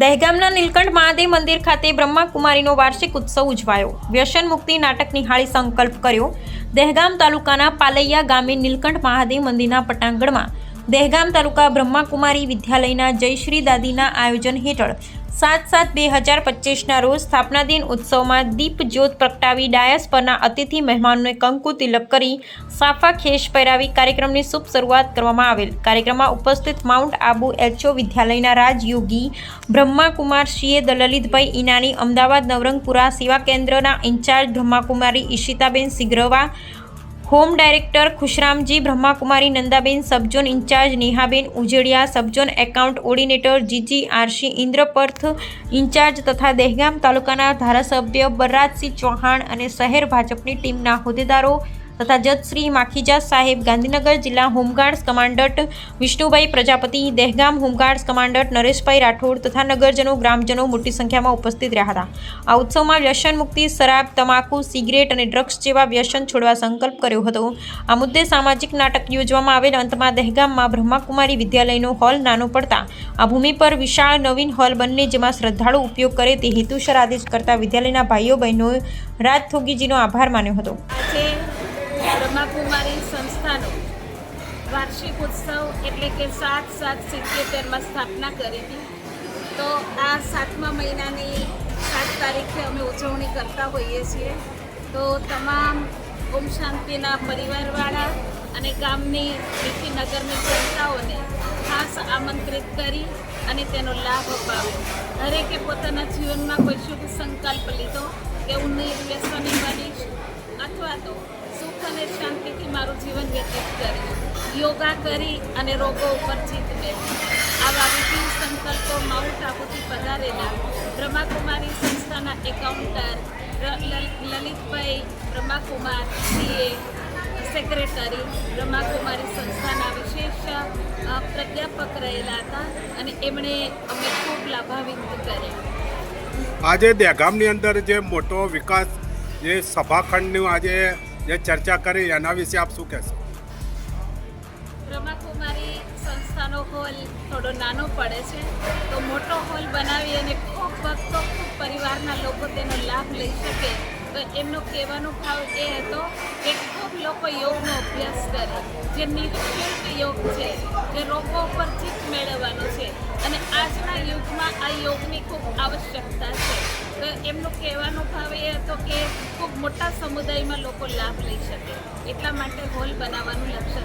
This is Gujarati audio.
દહેગામના નીલકંઠ મહાદેવ મંદિર ખાતે બ્રહ્માકુમારીનો વાર્ષિક ઉત્સવ ઉજવાયો. વ્યસન મુક્તિ નાટક નિહાળી સંકલ્પ કર્યો. દહેગામ તાલુકાના પાલૈયા ગામે નીલકંઠ મહાદેવ મંદિરના પટાંગણમાં દહેગામ તાલુકા બ્રહ્માકુમારી વિદ્યાલયના જયશ્રી દાદીના આયોજન હેઠળ સાત સાત બે હજાર પચીસના રોજ સ્થાપના દિન ઉત્સવમાં દીપ જ્યોત પ્રગટાવી ડાયસ પરના અતિથિ મહેમાનોને કંકુ તિલક કરી સાફા ખેશ પહેરાવી કાર્યક્રમની શુભ શરૂઆત કરવામાં આવેલ. કાર્યક્રમમાં ઉપસ્થિત માઉન્ટ આબુ એચઓ વિદ્યાલયના રાજયોગી બ્રહ્માકુમાર શ્રીએ દલલિતભાઈ ઈનાની અમદાવાદ નવરંગપુરા સેવા કેન્દ્રના incharge Brahmakumari Ishitaben Sigrava home director Khushramji Brahmakumari, Nandaben subzone incharge, Nehaben Ujadiya subzone account coordinator, GG RC ઇન્દ્રપર્થ incharge તથા દહેગામ તાલુકાના ધારાસભ્ય બરરાજસિંહ ચૌહાણ અને શહેર ભાજપની ટીમના હોદ્દેદારો તથા જજશ્રી માખીજા સાહેબ, ગાંધીનગર જિલ્લા home guards commandant Vishnubhai Prajapati, Dehgam home guards commandant Nareshbhai Rathod તથા નગરજનો, ગ્રામજનો મોટી સંખ્યામાં ઉપસ્થિત રહ્યા હતા. આ ઉત્સવમાં વ્યસન મુક્તિ, શરાબ, તમાકુ, સિગરેટ અને ડ્રગ્સ જેવા વ્યસન છોડવા સંકલ્પ કર્યો હતો. આ મુદ્દે સામાજિક નાટક યોજવામાં આવેલ અંતમાં દહેગામમાં બ્રહ્માકુમારી વિદ્યાલયનો હોલ નાનો પડતા, આ ભૂમિ પર વિશાળ નવીન હોલ બંને જેમાં શ્રદ્ધાળુ ઉપયોગ કરે તે હેતુસર આદેશ કરતા વિદ્યાલયના ભાઈઓ બહેનોએ રાજ થોગીજીનો આભાર માન્યો હતો. બ્રહ્માકુમારી સંસ્થાનો વાર્ષિક ઉત્સવ એટલે કે સાત સાત સિત્તેરમાં સ્થાપના કરી હતી. તો આ સાતમા મહિનાની સાત તારીખે અમે ઉજવણી કરતા હોઈએ છીએ. તો તમામ ઓમ શાંતિના પરિવારવાળા અને ગામની મીઠી નગરની જનતાઓને ખાસ આમંત્રિત કરી અને તેનો લાભ અપાવ્યો. દરેકે પોતાના જીવનમાં કોઈ શુભ સંકલ્પ લીધો કે હું નિર્વ્યસની અથવા તો સુખ અને શાંતિથી મારું જીવન વ્યતીત કર્યું યોગા કરી અને રોગો ઉપર જીત મેળવી આવા વિભિન્ન સંકલ્પો માઉન્ટ આબુથી પધારેલા બ્રહ્માકુમારી સંસ્થાના accountant Lalitbhai Brahmakumar CA secretary Brahmakumari સંસ્થાના વિશેષ પ્રજ્ઞાપક રહેલા હતા અને એમણે અમે ખૂબ લાભાન્વિત કર્યા. આજે દહેગામની અંદર જે મોટો વિકાસ જે સભાખંડનું આજે જે ચર્ચા કરી, એના વિશે આપ શું કહેશો? બ્રહ્માકુમારી સંસ્થાનો હોલ થોડો નાનો પડે છે, તો મોટો હોલ બનાવી અને ખૂબ ભક્તો, ખૂબ પરિવારના લોકો તેનો લાભ લઈ શકે. તો એમનો કહેવાનો ભાવ એ હતો કે ખૂબ લોકો યોગનો અભ્યાસ કરે, જે નિઃશુલ્ક યોગ છે, જે રોગો ઉપર જીત મેળવવાનો છે. અને આજના યુગમાં આ યોગની ખૂબ આવશ્યકતા છે. એમનું એમનો કહેવાનો ભાવ એ હતો કે ખૂબ મોટા સમુદાયમાં લોકો લાભ લઈ શકે. એટલા માટે હોલ બનાવવાનું લક્ષ્ય